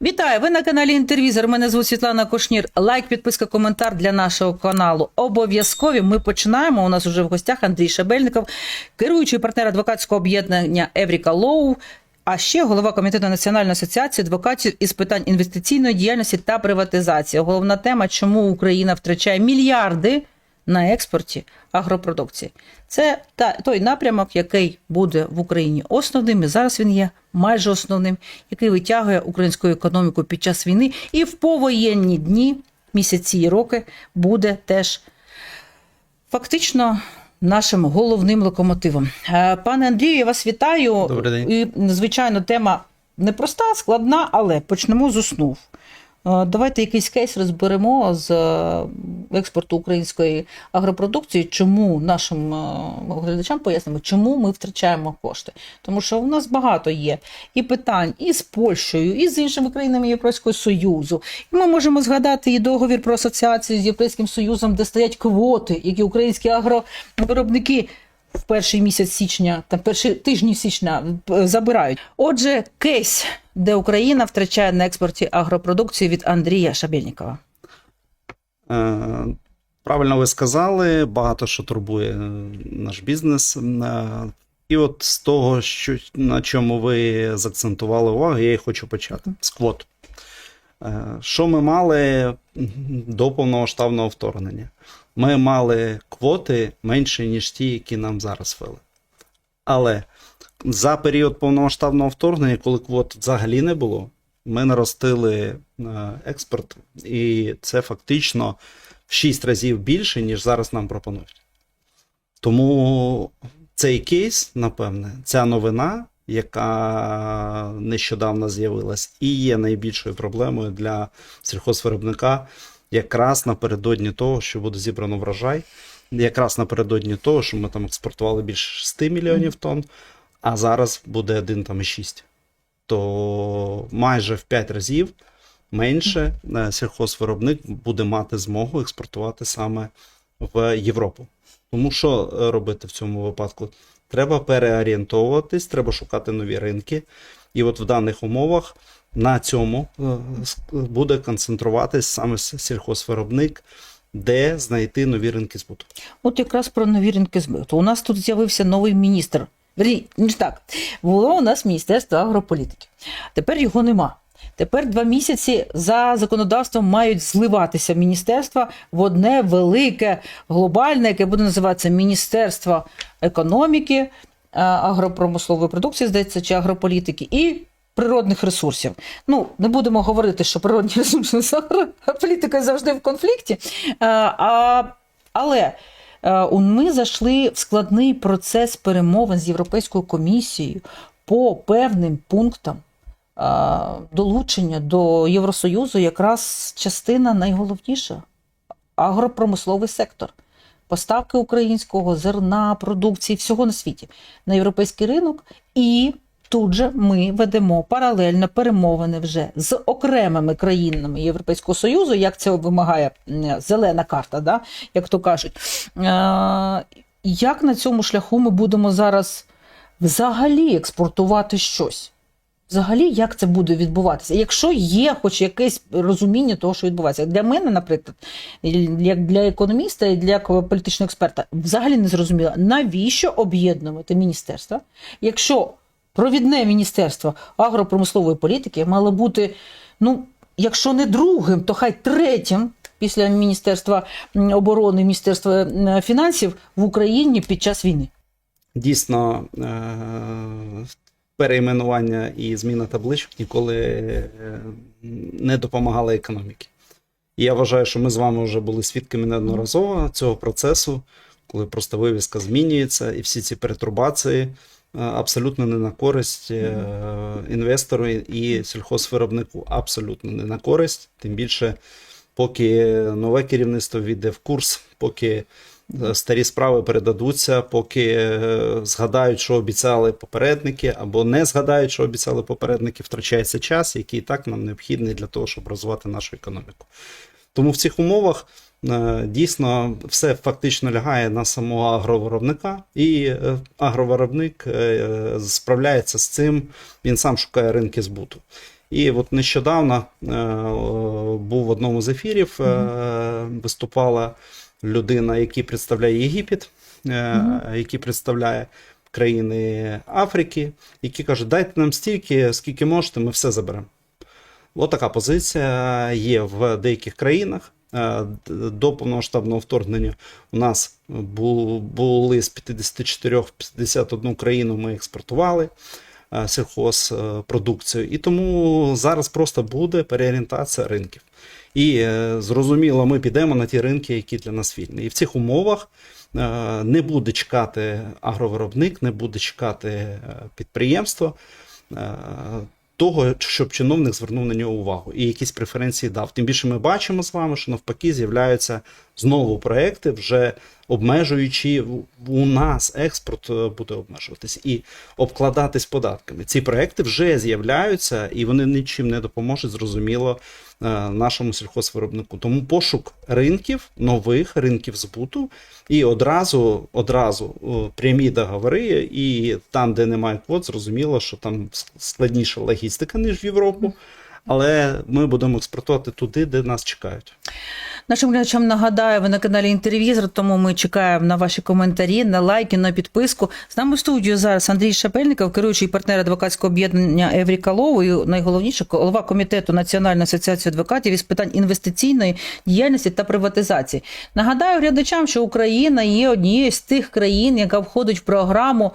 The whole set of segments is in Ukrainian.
Вітаю! Ви на каналі Інтервізор. Мене звуть Світлана Кошнір. Лайк, підписка, коментар для нашого каналу. Обов'язкові. Ми починаємо. У нас уже в гостях Андрій Шабельников, керуючий партнер адвокатського об'єднання Евріка Лоу. А ще голова комітету Національної асоціації адвокатів із питань інвестиційної діяльності та приватизації. Головна тема, чому Україна втрачає мільярди на експорті агропродукції. Це та той напрямок, який буде в Україні основним. І зараз він є майже основним, який витягує українську економіку під час війни, і в повоєнні дні, місяці і роки буде теж фактично. Нашим головним локомотивом. Е, Пане Андрію, я вас вітаю. Добрий день. І, звичайно, тема непроста, складна, але почнемо з основ. Е, Давайте якийсь кейс розберемо з е, експорту української агропродукції, чому нашим е, глядачам пояснимо, чому ми втрачаємо кошти. Тому що у нас багато є і питань і з Польщею, і з іншими країнами Європейського Союзу. І ми можемо згадати і договір про асоціацію з Європейським Союзом, де стоять квоти, які українські агровиробники в перший місяць січня та перші тижні січня е, забирають. Отже, кейс, де Україна втрачає на експорті агропродукції від Андрія Шабельникова. Е, Правильно ви сказали, багато що турбує е, наш бізнес. Е, І от з того, що, на чому ви заакцентували увагу, я і хочу почати з квот. Е, Що ми мали до повномасштабного вторгнення? Ми мали квоти менше, ніж ті, які нам зараз ввели. Але за період повномасштабного вторгнення, коли квот взагалі не було, ми наростили е, експорт, і це фактично в 6 разів більше, ніж зараз нам пропонують. Тому цей кейс, напевне, ця новина, яка нещодавно з'явилась, і є найбільшою проблемою для сільхозвиробника, якраз напередодні того, що буде зібрано врожай, якраз напередодні того, що ми там експортували більше 6 мільйонів тонн, а зараз буде 1,6. То майже в 5 разів менше е, сільхозвиробник буде мати змогу експортувати саме в Європу. Тому що робити в цьому випадку? Треба переорієнтовуватись, треба шукати нові ринки. І от в даних умовах на цьому е, буде концентруватись саме сільхозвиробник, де знайти нові ринки збуту. От якраз про нові ринки збиту. У нас тут з'явився новий міністр. Вірні, ніж так, було у нас Міністерство агрополітики. Тепер його нема. Тепер два місяці за законодавством мають зливатися міністерства в одне велике глобальне, яке буде називатися Міністерство економіки, е, агропромислової продукції, здається, чи агрополітики, і природних ресурсів. Ну, не будемо говорити, що природні ресурси з агрополітикою завжди в конфлікті. Е, А, але е, ми зайшли в складний процес перемовин з Європейською комісією по певним пунктам долучення до Євросоюзу якраз частина найголовніша агропромисловий сектор. Поставки українського зерна, продукції, всього на світі на європейський ринок. І тут же ми ведемо паралельно перемовини вже з окремими країнами Європейського Союзу, як це вимагає зелена карта, да? як то кажуть. Е, Як на цьому шляху ми будемо зараз взагалі експортувати щось? Взагалі, як це буде відбуватися? Якщо є хоч якесь розуміння того, що відбувається. Для мене, наприклад, як для економіста і для політичного експерта, взагалі не зрозуміло, навіщо об'єднувати міністерства, якщо провідне міністерство агропромислової політики мало бути, ну, якщо не другим, то хай третім. Після Міністерства оборони, Міністерства фінансів в Україні під час війни. Дійсно, перейменування і зміна табличок ніколи е, не допомагали економіці. І я вважаю, що ми з вами вже були свідками неодноразово цього процесу, коли просто вивіска змінюється, і всі ці перетурбації е, абсолютно не на користь е, інвестору і сільхозвиробнику. Абсолютно не на користь. Тим більше, поки нове керівництво війде в курс, поки старі справи передадуться, поки е, згадають, що обіцяли попередники, або не згадають, що обіцяли попередники, втрачається час, який і так нам необхідний для того, щоб розвивати нашу економіку. Тому в цих умовах е, дійсно все фактично лягає на самого агровиробника, і е, агровиробник справляється з цим, він сам шукає ринки збуту. І от нещодавно був в одному з ефірів, виступала людина, який представляє Єгипет, Мгм. який представляє країни Африки, які кажуть, дайте нам стільки, скільки можете, ми все заберемо. От така позиція є в деяких країнах. Е, До повномасштабного вторгнення у нас були з 54 в 51 країну ми експортували сільхозпродукцію. І тому зараз просто буде переорієнтація ринків. І е, зрозуміло, ми підемо на ті ринки, які для нас вільні. І в цих умовах е, не буде чекати агровиробник, не буде чекати е, підприємство. е, Того, щоб чиновник звернув на нього увагу і якісь преференції дав. Тим більше ми бачимо з вами, що навпаки з'являються знову проекти, вже обмежуючи у нас експорт е, буде обмежуватись і обкладатись податками. Ці проекти вже з'являються і вони нічим не допоможуть, зрозуміло, е, нашому сільхозвиробнику. Тому пошук ринків, нових ринків збуту, і одразу, одразу прямі договори, і там, де немає квот, зрозуміло, що там складніша логістика, ніж в Європу. Але ми будемо експортувати туди, де нас чекають. Нашим глядачам нагадаю, ви на каналі Інтервізор, тому ми чекаємо на ваші коментарі, на лайки, на підписку. З нами в студію зараз Андрій Шапельников, керуючий партнер адвокатського об'єднання Евріка Лоу найголовніше голова комітету Національної асоціації адвокатів із питань інвестиційної діяльності та приватизації. Нагадаю глядачам, що Україна є однією з тих країн, яка входить в програму.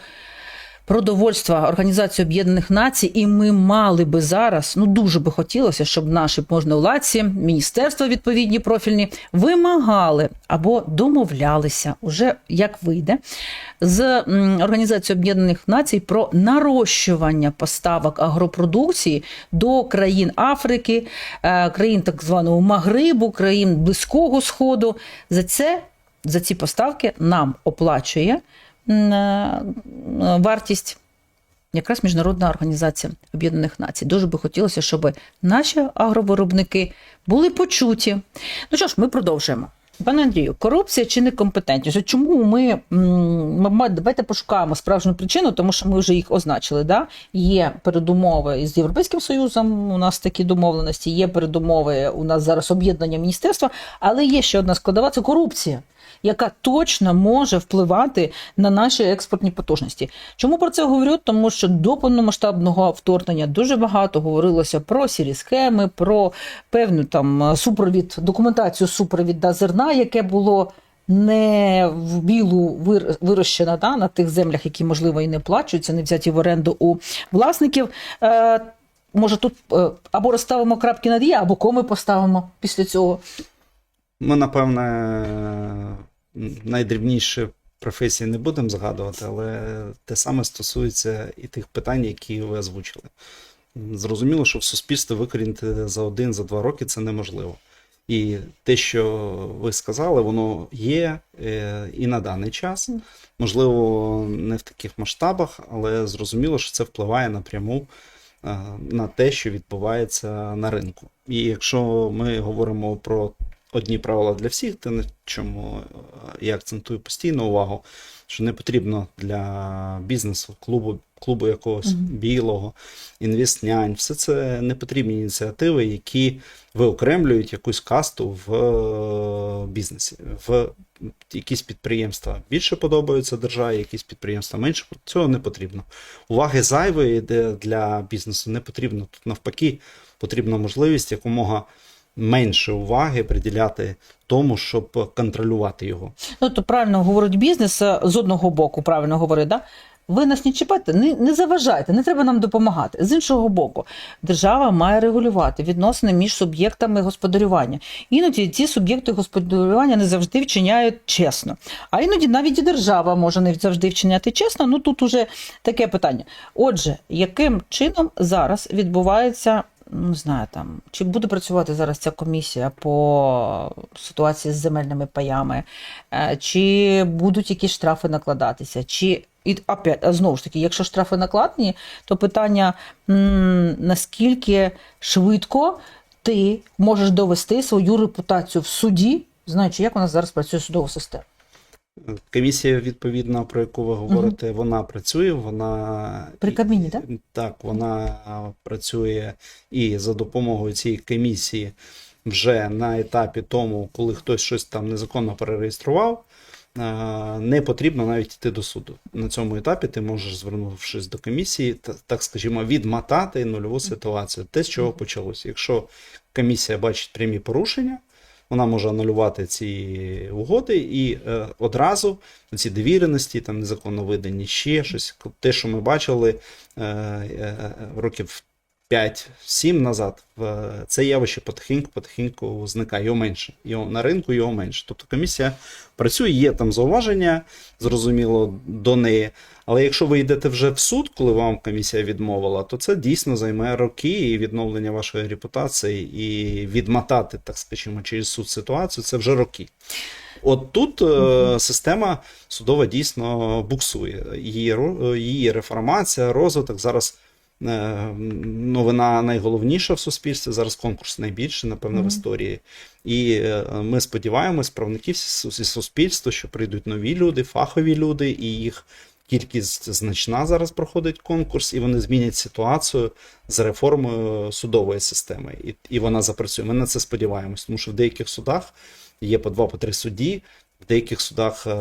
Продовольства Організації Об'єднаних Націй, і ми мали би зараз, ну дуже би хотілося, щоб наші можновладці, міністерства відповідні профільні вимагали або домовлялися, уже як вийде, з Організацією Об'єднаних Націй про нарощування поставок агропродукції до країн Африки, е, країн так званого Магрибу, країн Близького Сходу. За це за ці поставки нам оплачує вартість якраз Міжнародна організація Об'єднаних Націй. Дуже би хотілося, щоб наші агровиробники були почуті. Ну що ж, ми продовжуємо. Пане Андрію, корупція чи некомпетентність? Чому ми, ми давайте пошукаємо справжню причину, тому що ми вже їх означили. Да? Є передумови із Європейським Союзом, у нас такі домовленості, є передумови, у нас зараз об'єднання міністерства, але є ще одна складова це корупція яка точно може впливати на наші експортні потужності. Чому про це говорю? Тому що до повномасштабного вторгнення дуже багато говорилося про сірі схеми, про певну там супровід, документацію супровіда зерна, яке було. Не в білу вир- вирощена да, на тих землях, які можливо і не плачуються, не взяті в оренду у власників. Е, може, тут е, або розставимо крапки над є, або коми поставимо після цього. Ми, напевне, найдрібніші професії не будемо згадувати, але те саме стосується і тих питань, які ви озвучили. Зрозуміло, що в суспільстві викорінити за один, за два роки це неможливо. І те, що ви сказали, воно є е, і на даний час. Можливо, не в таких масштабах, але зрозуміло, що це впливає напряму е, на те, що відбувається на ринку. І якщо ми говоримо про одні правила для всіх, те на чому е, я акцентую постійно увагу, що не потрібно для бізнесу, клубу, клубу якогось Мгм. білого, інвестнянь, все це не потрібні ініціативи, які виокремлюють якусь касту в е, бізнесі, в якісь підприємства більше подобаються державі, якісь підприємства менше. Цього не потрібно. Уваги зайвої для бізнесу не потрібно. Тут навпаки потрібна можливість якомога менше уваги приділяти тому, щоб контролювати його. Ну, то правильно говорить бізнес е, з одного боку, правильно говорить, да? Ви нас не чіпайте, не, не заважайте, не треба нам допомагати. З іншого боку, держава має регулювати відносини між суб'єктами господарювання. Іноді ці суб'єкти господарювання не завжди вчиняють чесно. А іноді навіть і держава може не завжди вчиняти чесно. Ну тут уже таке питання. Отже, яким чином зараз відбувається не знаю, там, чи буде працювати зараз ця комісія по ситуації з земельними паями, е, чи будуть якісь штрафи накладатися, чи і опять, знову ж таки, якщо штрафи накладені, то питання наскільки швидко ти можеш довести свою репутацію в суді, знаючи, як у нас зараз працює судова система. Комісія, відповідно, про яку ви говорите, вона працює, вона При Кабміні, так? Так, вона працює і за допомогою цієї комісії вже на етапі тому, коли хтось щось там незаконно перереєстрував. Не потрібно навіть йти до суду. На цьому етапі ти можеш, звернувшись до комісії, та- так скажімо, відмотати нульову ситуацію. Те, з чого почалося. Якщо комісія бачить прямі порушення, вона може анулювати ці угоди і е, одразу ці довіреності, там незаконно видані ще щось. Те, що ми бачили е, е, років 5-7 назад, це явище потихеньку, потихеньку зникає, його менше. Його, на ринку його менше. Тобто комісія працює, є там зауваження, зрозуміло, до неї. Але якщо ви йдете вже в суд, коли вам комісія відмовила, то це дійсно займе роки і відновлення вашої репутації, і відмотати, так скажімо, через суд ситуацію це вже роки. От тут е, система судова дійсно буксує. Її, ро- її реформація, розвиток зараз. Е, Новина найголовніша в суспільстві. Зараз конкурс найбільший, напевно, в історії. І е, ми сподіваємось, правники всі зі суспільства, що прийдуть нові люди, фахові люди, і їх кількість значна зараз проходить конкурс, і вони змінять ситуацію з реформою судової системи. І, і вона запрацює. Ми на це сподіваємось, тому що в деяких судах є по два, по три судді. В деяких судах е,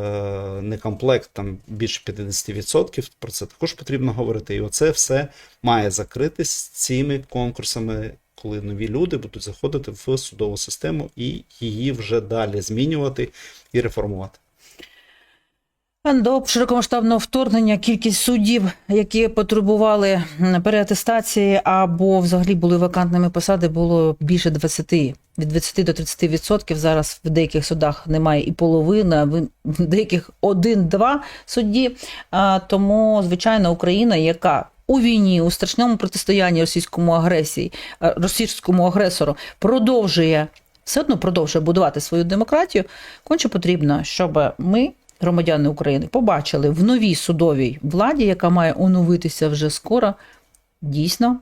не комплект, там більше 50%, про це також потрібно говорити. І оце все має закритись цими конкурсами, коли нові люди будуть заходити в судову систему і її вже далі змінювати і реформувати. До широкомасштабного вторгнення кількість суддів, які потребували переатестації або взагалі були вакантними посади, було більше 20. Від 20 до 30 відсотків. Зараз в деяких судах немає і половини, а в деяких один-два судді. Тому, звичайно, Україна, яка у війні, у страшному протистоянні російському агресії, е, російському агресору, продовжує все одно продовжує будувати свою демократію. Конче потрібно, щоб ми, громадяни України, побачили в новій судовій владі, яка має оновитися вже скоро, дійсно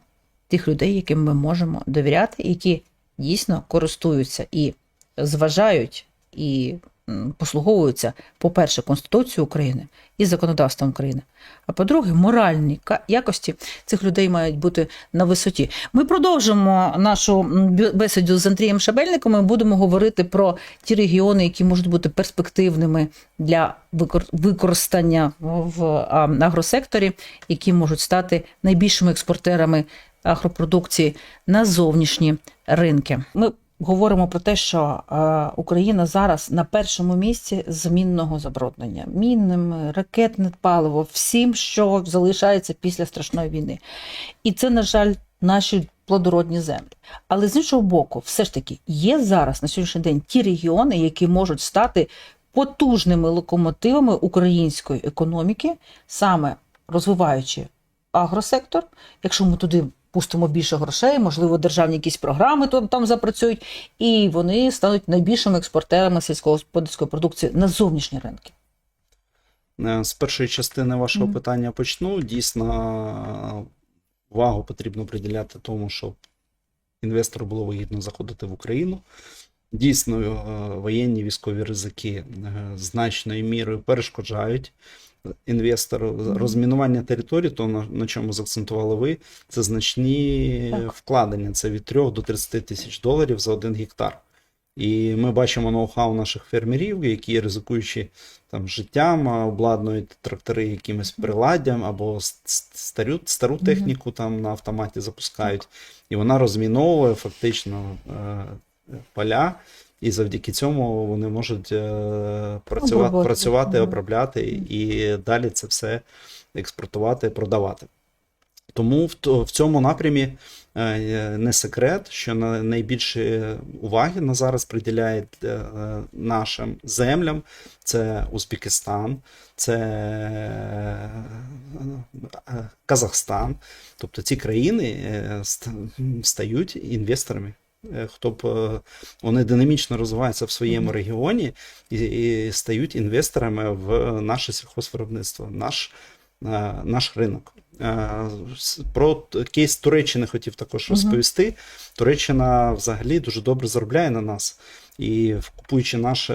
тих людей, яким ми можемо довіряти, які дійсно користуються і зважають і послуговуються, по-перше, Конституцією України і законодавством України. А по-друге, моральні якості цих людей мають бути на висоті. Ми продовжимо нашу бесіду з Андрієм Шабельником. Ми будемо говорити про ті регіони, які можуть бути перспективними для використання в агросекторі, які можуть стати найбільшими експортерами агропродукції на зовнішні ринки. Ми говоримо про те, що е, Україна зараз на першому місці змінного забруднення, мінним, ракетне паливо, всім, що залишається після страшної війни. І це, на жаль, наші плодородні землі. Але з іншого боку, все ж таки є зараз на сьогоднішній день ті регіони, які можуть стати потужними локомотивами української економіки, саме розвиваючи агросектор, якщо ми туди пустимо більше грошей, можливо, державні якісь програми там, там запрацюють, і вони стануть найбільшими експортерами сільськогосподарської продукції на зовнішні ринки. Е, З першої частини вашого Мгм. питання почну. Дійсно, увагу потрібно приділяти тому, щоб інвестору було вигідно заходити в Україну. Дійсно, е, воєнні військові ризики е, значною мірою перешкоджають інвестору. Розмінування території, то на, на чому заакцентували ви, це значні Так. вкладення. Це від 3 до 30 тисяч доларів за один гектар. І ми бачимо ноу-хау наших фермерів, які ризикуючи там життям, обладнують трактори якимось приладдям або с- с- стару, стару техніку там на автоматі запускають, і вона розміновує фактично е, поля, і завдяки цьому вони можуть е, працювати, Обробляти. працювати обробляти і далі це все експортувати, продавати. Тому в, в цьому напрямі е, не секрет, що на найбільше уваги на зараз приділяють е, нашим землям. Це Узбекистан, це Казахстан. Тобто ці країни стають інвесторами. Е, Хто б е, вони динамічно розвиваються в своєму регіоні і, і стають інвесторами в наше сільхозвиробництво, наш, е, наш ринок. Про кейс Туреччини хотів також розповісти. Туреччина взагалі дуже добре заробляє на нас. І купуючи нашу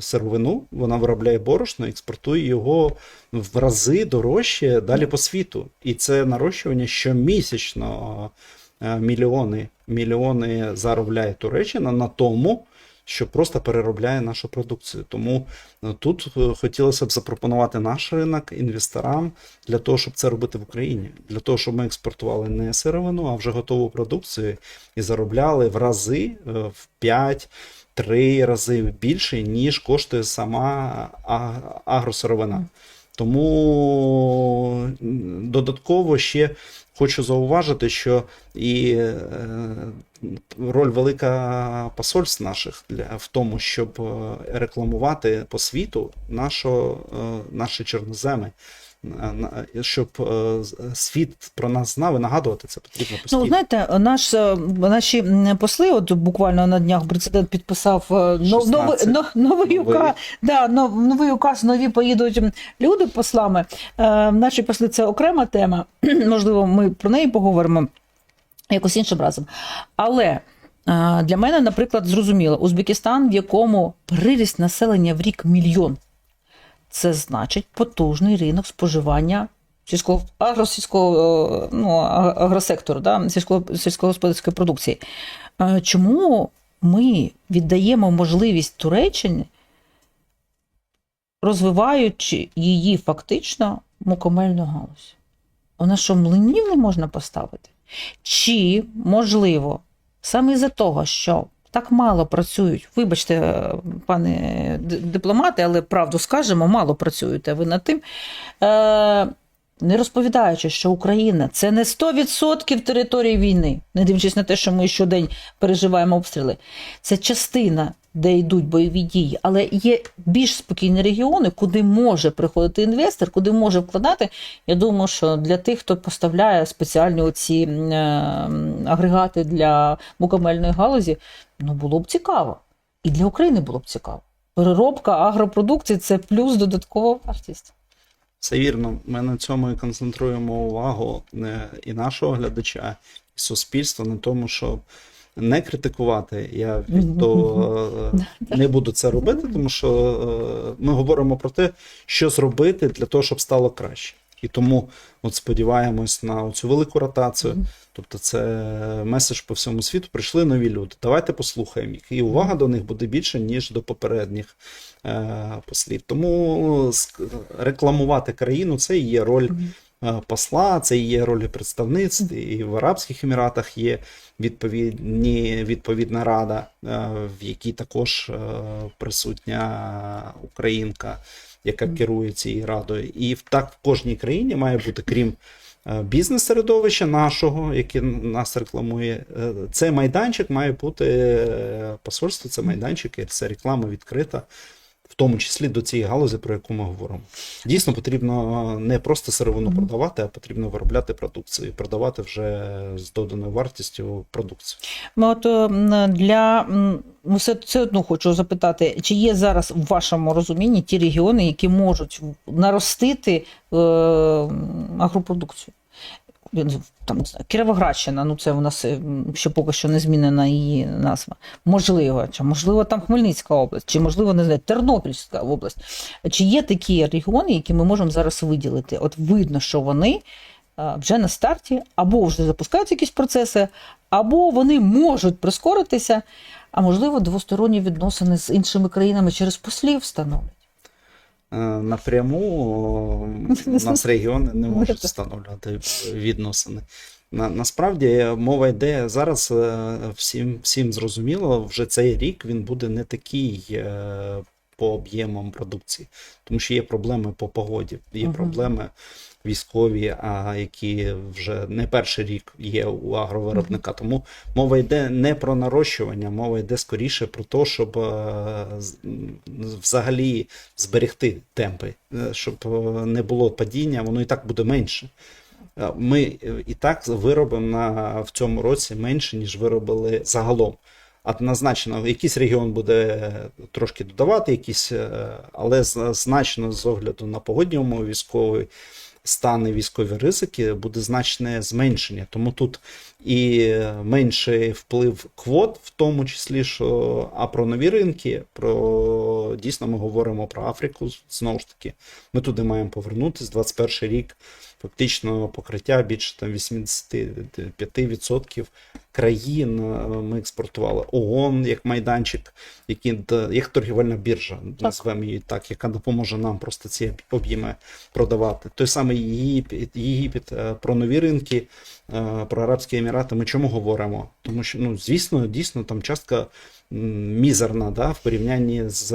сировину, вона виробляє борошно, експортує його в рази дорожче далі по світу. І це нарощування щомісячно мільйони, мільйони заробляє Туреччина на тому, що просто переробляє нашу продукцію. Тому е, тут е, хотілося б запропонувати наш ринок інвесторам для того, щоб це робити в Україні, для того, щоб ми експортували не сировину, а вже готову продукцію і заробляли в рази, е, в 5 три рази більше, ніж коштує сама агросировина. Тому додатково ще хочу зауважити, що і е, роль велика посольств наших для, в тому, щоб е, рекламувати по світу нашо, е, наші чорноземи. Щоб е, світ про нас знав і нагадувати це потрібно постійно. Ну, знаєте, наш, е, наші посли, от буквально на днях президент підписав е, нов- новий, новий, Новий. указ, да, нов- новий указ, нові поїдуть люди послами. Наші посли це окрема тема. Можливо, ми про неї поговоримо якось іншим разом. Але для мене, наприклад, зрозуміло, Узбекистан, в якому приріст населення в рік мільйон. Це значить потужний ринок споживання сільського агросільського е, ну, агросектору, да, сільського, сільськогосподарської продукції. Е, Чому ми віддаємо можливість Туреччині, розвиваючи її фактично мукомельну галузь? Вона що, млинів не можна поставити? Чи, можливо, саме із-за того, що так мало працюють, вибачте, е, пане дипломати, але правду скажемо, мало працюєте ви над тим. Не розповідаючи, що Україна це не 100% території війни, не дивлячись на те, що ми щодень переживаємо обстріли. Це частина, де йдуть бойові дії, але є більш спокійні регіони, куди може приходити інвестор, куди може вкладати. Я думаю, що для тих, хто поставляє спеціальні оці е, агрегати для мукомельної галузі, ну було б цікаво. І для України було б цікаво. Переробка агропродукції це плюс додаткова вартість. Все вірно. Ми на цьому і концентруємо увагу е, і нашого глядача, і суспільства на тому, щоб не критикувати. Я від того е, не буду це робити, тому що е, ми говоримо про те, що зробити для того, щоб стало краще. І тому от сподіваємось на цю велику ротацію. Тобто, це меседж по всьому світу. Прийшли нові люди. Давайте послухаємо їх. І увага до них буде більше, ніж до попередніх е, послів. Тому рекламувати країну це і є роль е, посла, це і є роль представництв. І в Арабських Еміратах є відповідні, відповідна рада, е, в якій також е, присутня українка, яка керує цією радою. І так в кожній країні має бути, крім е, бізнес-середовища нашого, яке нас рекламує. е, Це майданчик має бути е, посольство, це майданчик, і це реклама відкрита. Тому числі до цієї галузі, про яку ми говоримо. Дійсно, потрібно не просто сировину продавати, а потрібно виробляти продукцію і продавати вже з доданою вартістю продукцію. Ну, от е, для ну, все, все одно хочу запитати, чи є зараз в вашому розумінні ті регіони, які можуть наростити е, агропродукцію? Там не знаю, Кіровоградщина, ну це у нас е, ще поки що не змінена її назва. Можливо, чи можливо там Хмельницька область, чи можливо не знаю, Тернопільська область. Чи є такі регіони, які ми можемо зараз виділити? От видно, що вони е, вже на старті, або вже запускаються якісь процеси, або вони можуть прискоритися, а можливо, двосторонні відносини з іншими країнами через послів встановлять. Е, Напряму у нас регіони не можуть встановлювати відносини. На, насправді мова йде зараз е, всім, всім зрозуміло, вже цей рік він буде не такий е, по об'ємам продукції, тому що є проблеми по погоді, є Мгм. проблеми військові, а які вже не перший рік є у агровиробника. Тому мова йде не про нарощування, мова йде скоріше про те, щоб е, взагалі зберегти темпи, е, щоб е, не було падіння, воно і так буде менше. Ми і так виробимо на, в цьому році менше, ніж виробили загалом. Однозначно, якийсь регіон буде трошки додавати, якісь, але значно з огляду на погодні умови військової стане військові ризики, буде значне зменшення. Тому тут і менший вплив квот, в тому числі, що а про нові ринки, про дійсно ми говоримо про Африку. Знову ж таки, ми туди маємо повернутися. 21 рік фактично покриття більше там 85% країн е, ми експортували. ООН як майданчик, який, як торгівельна біржа, назвемо її так, яка допоможе нам просто ці об'єми продавати. Той самий Єгипет, Єгипет е, про нові ринки, е, про Арабські Емірати. Ми чому говоримо? Тому що, ну, звісно, дійсно там частка мізерна да, в порівнянні з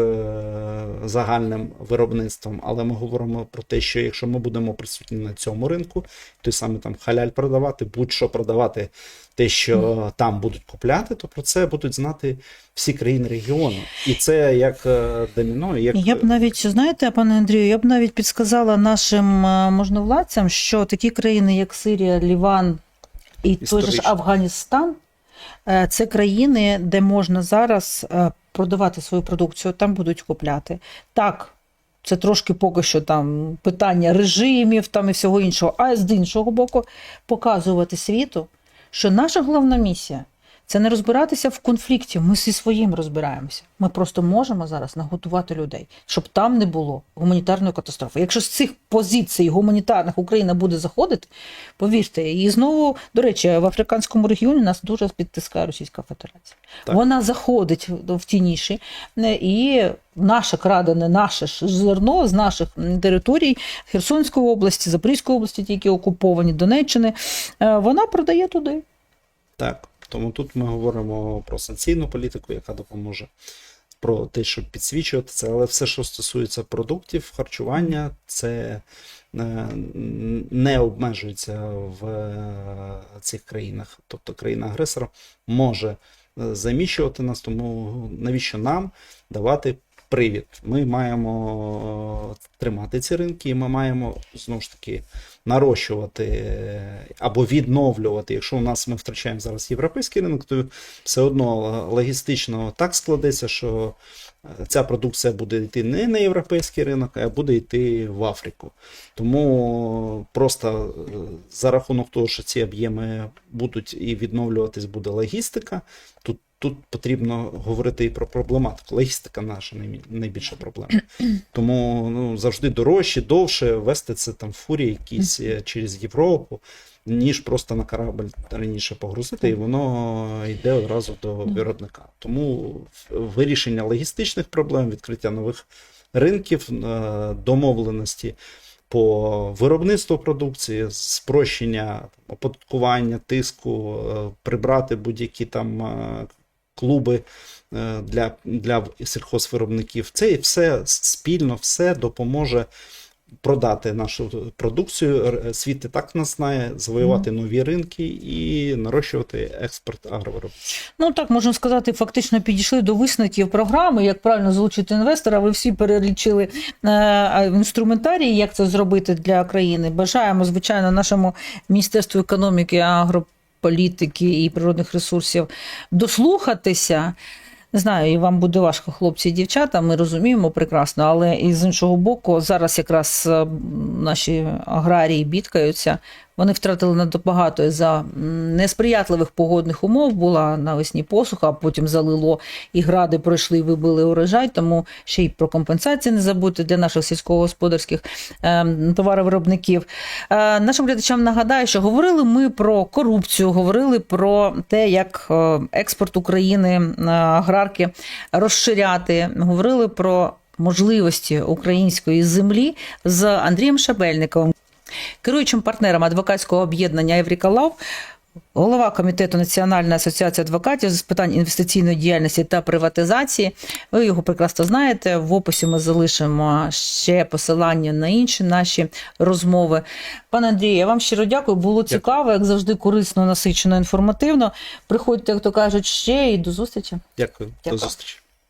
загальним виробництвом. Але ми говоримо про те, що якщо ми будемо присутні на цьому ринку, той самий там халяль продавати, будь-що продавати, те, що там будуть купляти, то про це будуть знати всі країни регіону. І це як е, доміно, як Я б навіть знаєте, пане Андрію, я б навіть підсказала нашим е, можновладцям, що такі країни, як Сирія, Ліван і той же ж Афганістан, е, це країни, де можна зараз е, продавати свою продукцію, там будуть купляти. Так. Це трошки поки що там питання режимів там і всього іншого. А з іншого боку, показувати світу, що наша головна місія це не розбиратися в конфлікті. Ми зі своїм розбираємося. Ми просто можемо зараз наготувати людей, щоб там не було гуманітарної катастрофи. Якщо з цих позицій гуманітарних Україна буде заходити, повірте, і знову, до речі, в африканському регіоні нас дуже підтискає Російська Федерація. Так. Вона заходить в- ті ніші, е, і наше крадене, наше зерно з наших територій Херсонської області, Запорізької області, ті, які окуповані Донеччини, е, вона продає туди. Так, тому тут ми говоримо про санкційну політику, яка допоможе, про те, щоб підсвічувати це, але все, що стосується продуктів, харчування, це е, не обмежується в е, цих країнах. Тобто країна-агресор може е, заміщувати нас, тому навіщо нам давати привід? Ми маємо тримати ці ринки, і ми маємо знову ж таки нарощувати або відновлювати. Якщо у нас ми втрачаємо зараз європейський ринок, то все одно логістично так складеться, що е, ця продукція буде йти не на європейський ринок, а буде йти в Африку. Тому просто е, за рахунок того, що ці об'єми будуть і відновлюватись буде логістика, тут. Тут потрібно говорити і про проблематику. Логістика наша найбільша проблема. Тому ну, завжди дорожче, довше вести це там фурі якісь е, через Європу, ніж просто на корабль раніше погрузити, і воно йде одразу до виробника. Тому вирішення логістичних проблем, відкриття нових ринків, е, домовленості по виробництву продукції, спрощення оподаткування, тиску, е, прибрати будь-які там клуби е, для, для сільхозвиробників. Це все спільно все допоможе продати нашу продукцію. Р- Світ і так нас знає, завоювати нові ринки і нарощувати експорт агровиробництва. Ну так можна сказати, фактично підійшли до висновків програми, як правильно залучити інвестора. Ви всі перелічили е, інструментарії, як це зробити для країни. Бажаємо, звичайно, нашому міністерству економіки, агрополітики і природних ресурсів дослухатися. Не знаю, і вам буде важко, хлопці і дівчата, ми розуміємо прекрасно, але і з іншого боку, зараз якраз е, наші аграрії бідкаються. Вони втратили надто багато за несприятливих погодних умов. Була навесні посуха, а потім залило і гради пройшли, вибили урожай. Тому ще й про компенсації не забудьте для наших сільськогосподарських е, товаровиробників. Е, нашим глядачам нагадаю, що говорили ми про корупцію, говорили про те, як е, експорт України е, аграрки розширяти. Говорили про можливості української землі з Андрієм Шабельниковим, керуючим партнером адвокатського об'єднання Евріка Лав, голова комітету Національної асоціації адвокатів з питань інвестиційної діяльності та приватизації. Ви його прекрасно знаєте. В описі ми залишимо ще посилання на інші наші розмови. Пане Андрію, я вам щиро дякую. Було цікаво, як завжди, корисно, насичено, інформативно. Приходьте, як то кажуть, ще і до зустрічі. Дякую, Дякую. до зустрічі.